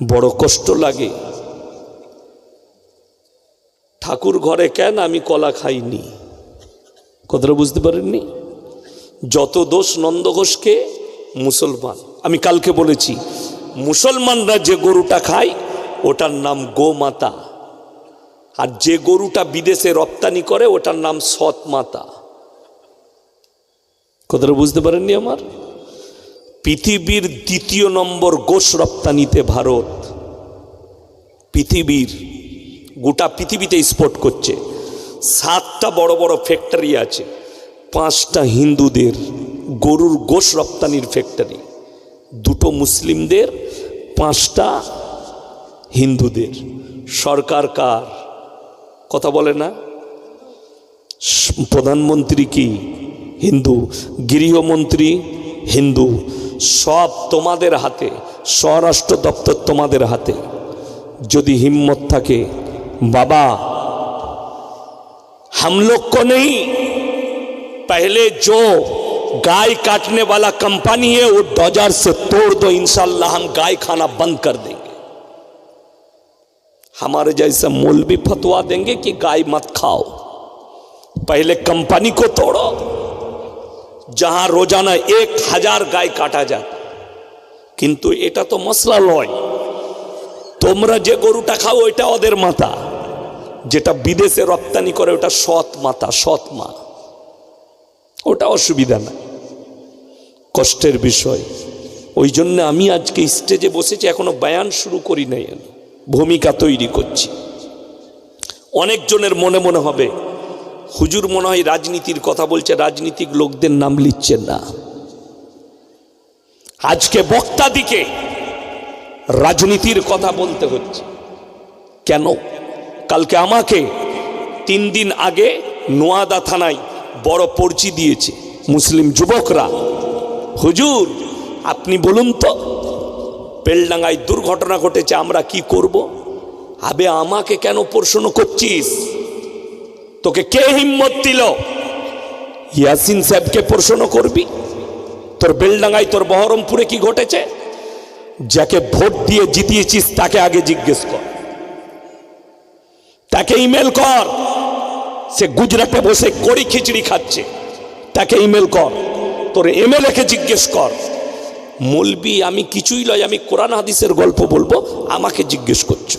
বড় কষ্ট লাগে। ঠাকুর ঘরে কেন আমি কলা খাইনি? কথাটা বুঝতে পারেননি? যত দোষ নন্দঘোষকে মুসলমান, আমি কালকে বলেছি, মুসলমানরা যে গরুটা খায়, ওটার নাম গোমাতা। আর যে গরুটা বিদেশে রপ্তানি করে, ওটার নাম সৎ মাতা কথাটা বুঝতে পারেননি আমার? পৃথিবীর দ্বিতীয় নম্বর গোশ রপ্তানিতে ভারত পৃথিবীর গোটা পৃথিবীতে স্পোর্ট করছে। সাতটা বড় বড় ফ্যাক্টরি আছে, পাঁচটা হিন্দুদের গরুর গোশ রপ্তানির ফ্যাক্টরি দুটো মুসলিমদের, পাঁচটা হিন্দুদের। সরকার কার? কথা বলে না? প্রধানমন্ত্রী কি হিন্দু? গৃহমন্ত্রী হিন্দু। সব তোমাদের হাতে স্বরাষ্ট্র দপ্তর তোমাদের হাতে যদি हिम्मत থাকে बाबा हम लोग को नहीं पहले जो गाय काटने वाला कंपनी है वो डॉजर से तोड़ दो इंशाल्लाह हम गाय खाना बंद कर देंगे हमारे जैसे मौलवी फतवा देंगे कि गाय मत खाओ पहले कंपनी को तोड़ो যাহা রোজানা এক হাজার গায়ে কাটা যায়। কিন্তু এটা তো মশলা নয় তোমরা যে গরুটা খাও, ওইটা ওদের মাথা। যেটা বিদেশে রপ্তানি করে, ওটা সৎ মাতা সৎ মা। ওটা অসুবিধা না কষ্টের বিষয়। ওই জন্য আমি আজকে স্টেজে বসেছি, এখনও বায়ান শুরু করি নাই ভূমিকা তৈরি করছি। অনেকজনের মনে মনে হবে হুজুর মনে হয় রাজনীতির কথা বলছে, রাজনীতিক লোকদের নাম লিখছেন না। আজকে বক্তাদিকে রাজনীতির কথা বলতে হচ্ছে। কেন? কালকে আমাকে তিন দিন আগে নোয়াদা থানায় বড় পর্চি দিয়েছে মুসলিম যুবকরা। হুজুর, আপনি বলুন তো বেলডাঙ্গায় দুর্ঘটনা ঘটেছে, আমরা কি করব? আবে আমাকে কেন প্রশ্ন করছিস? তোকে কে হিম্মত দিল? ইয়াসিন সাহেবকে প্রশ্ন করবি? তোর বেলডাঙ্গায় তোর বহরমপুরে কি ঘটেছে? যাকে ভোট দিয়ে জিতিয়েছিস তাকে আগে জিজ্ঞেস কর। তাকে ইমেল কর। সে গুজরাটে বসে কড়ি খিচড়ি খাচ্ছে। তাকে ইমেল কর। তোর এমএলএ কে জিজ্ঞেস কর। মলবি, আমি কিছুই লয় আমি কোরআন হাদিসের গল্প বলব, আমাকে জিজ্ঞেস করছ।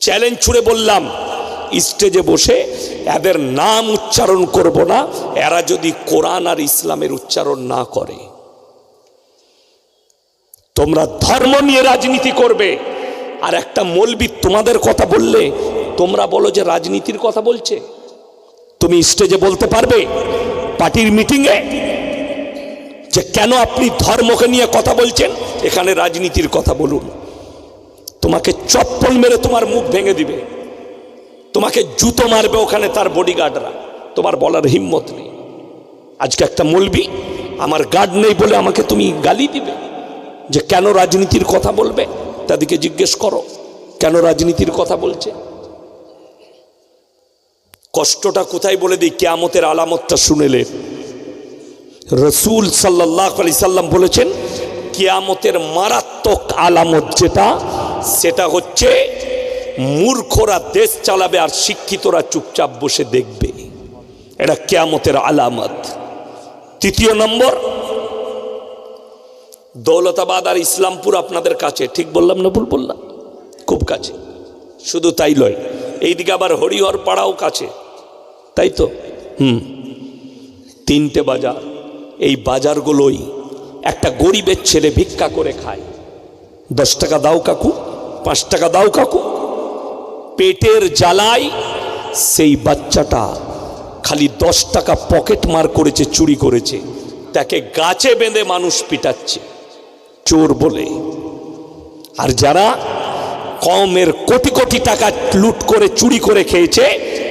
চ্যালেঞ্জ ছুড়ে বললাম স্টেজে বসে এদের নাম উচ্চারণ করব না, এরা যদি কোরআন আর ইসলামের উচ্চারণ না করে। তোমরা ধর্ম নিয়ে রাজনীতি করবে। আর একটা মলবি তোমাদের কথা বললে, তোমরা বলো যে রাজনীতির কথা বলছে। তুমি স্টেজে বলতে পারবে পার্টির মিটিংয়ে যে কেন আপনি ধর্মকে নিয়ে কথা বলছেন, এখানে রাজনীতির কথা বলুন। তোমাকে চপ্পল মেরে তোমার মুখ ভেঙে দিবে। তোমাকে জুতো মারবে ওখানে তার বডিগার্ডরা তোমার বলার হিম্মত নেই। আজকে একটা মলবি, আমার গার্ড নেই বলে আমাকে তুমি গালি দিবে। যে কেন রাজনীতির কথা বলবে, তাদেরকে জিজ্ঞেস করো, কেন রাজনীতির কথা বলছে? কষ্টটা কোথায় বলে দিই? কেয়ামতের আলামতটা শুনেলে রসুল সাল্লাহ আলি সাল্লাম বলেছেন, কেয়ামতের মারাত্মক আলামত যেটা, সেটা হচ্ছে মূর্খরা দেশ চালাবে আর শিক্ষিতরা চুপচাপ বসে দেখবে। এটা কেয়ামতের আলামত। তৃতীয় নম্বর, দৌলতাবাদ আর ইসলামপুর আপনাদের কাছে। ঠিক বললাম না ভুল বললাম? খুব কাছে। শুধু তাই লয়। এইদিকে আবার হরিহর পাড়াও কাছে। তাই তো? হুম। তিনটে বাজার। এই বাজারগুলোই একটা গরিবের ছেলে ভিক্ষা করে খায়। দশ টাকা দাও কাকু, পাঁচ টাকা দাও কাকু। পেটের জ্বালায় সেই বাচ্চাটা খালি দশ টাকা পকেট মার করেছে, চুরি করেছে। তাকে গাছে বেঁধে মানুষ পিটাচ্ছে। চোর বলে। আর যারা কমের কোটি কোটি টাকা লুট করে, চুরি করে খেয়েছে,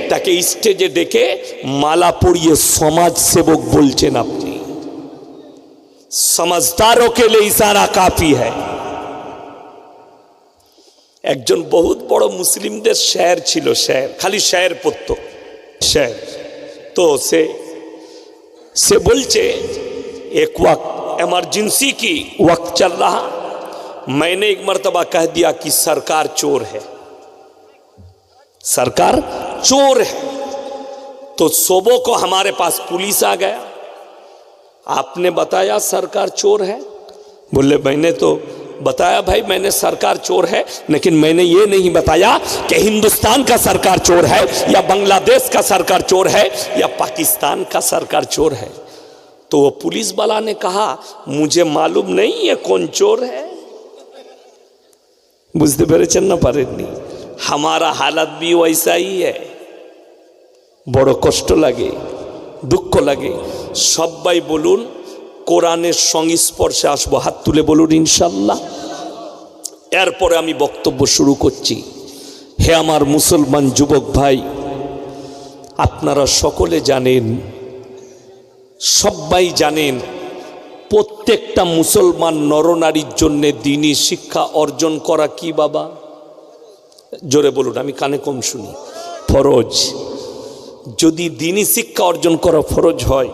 তাকে স্টেজে ডেকে মালা পরিয়ে সমাজ সেবক বলছেন আপনি। সমাজদারও কেলে ইশারা কাফি হ্যায়। একজন বহুত বড় মুসলিমদের শের ছিল শের খালি শের পড়তো শের তো সে সে বলছে এক वक्त इमरजेंसी की वक्त चल रहा मैंने एक मर्तबा कह दिया कि सरकार चोर है सरकार चोर है तो सोबो को हमारे पास पुलिस आ गया आपने बताया सरकार चोर है बोले मैंने तो बताया भाई मैंने सरकार चोर है लेकिन मैंने ये नहीं बताया कि हिंदुस्तान का सरकार चोर है या बांग्लादेश का सरकार चोर है या पाकिस्तान का सरकार चोर है तो वो पुलिस वाला ने कहा मुझे मालूम नहीं है कौन चोर है বুঝতে পেরেছেন না পারেননি হামারা হালাত বি ওয়াইসাই হ্যায় বড় কষ্ট লাগে দুঃখ লাগে সবাই বলুন কোরআনের সংস্পর্শে আসব, হাত তুলে বলুন ইনশাল্লাহ। এরপরে আমি বক্তব্য শুরু করছি। হে আমার মুসলমান যুবক ভাই, আপনারা সকলে জানেন, সবাই জানেন, প্রত্যেকটা মুসলমান নরনারীর জন্য দিনই শিক্ষা অর্জন করা কি বাবা? জোরে বলুন, আমি কানে কম শুনি। ফরজ। যদি দিনই শিক্ষা অর্জন করা ফরজ হয়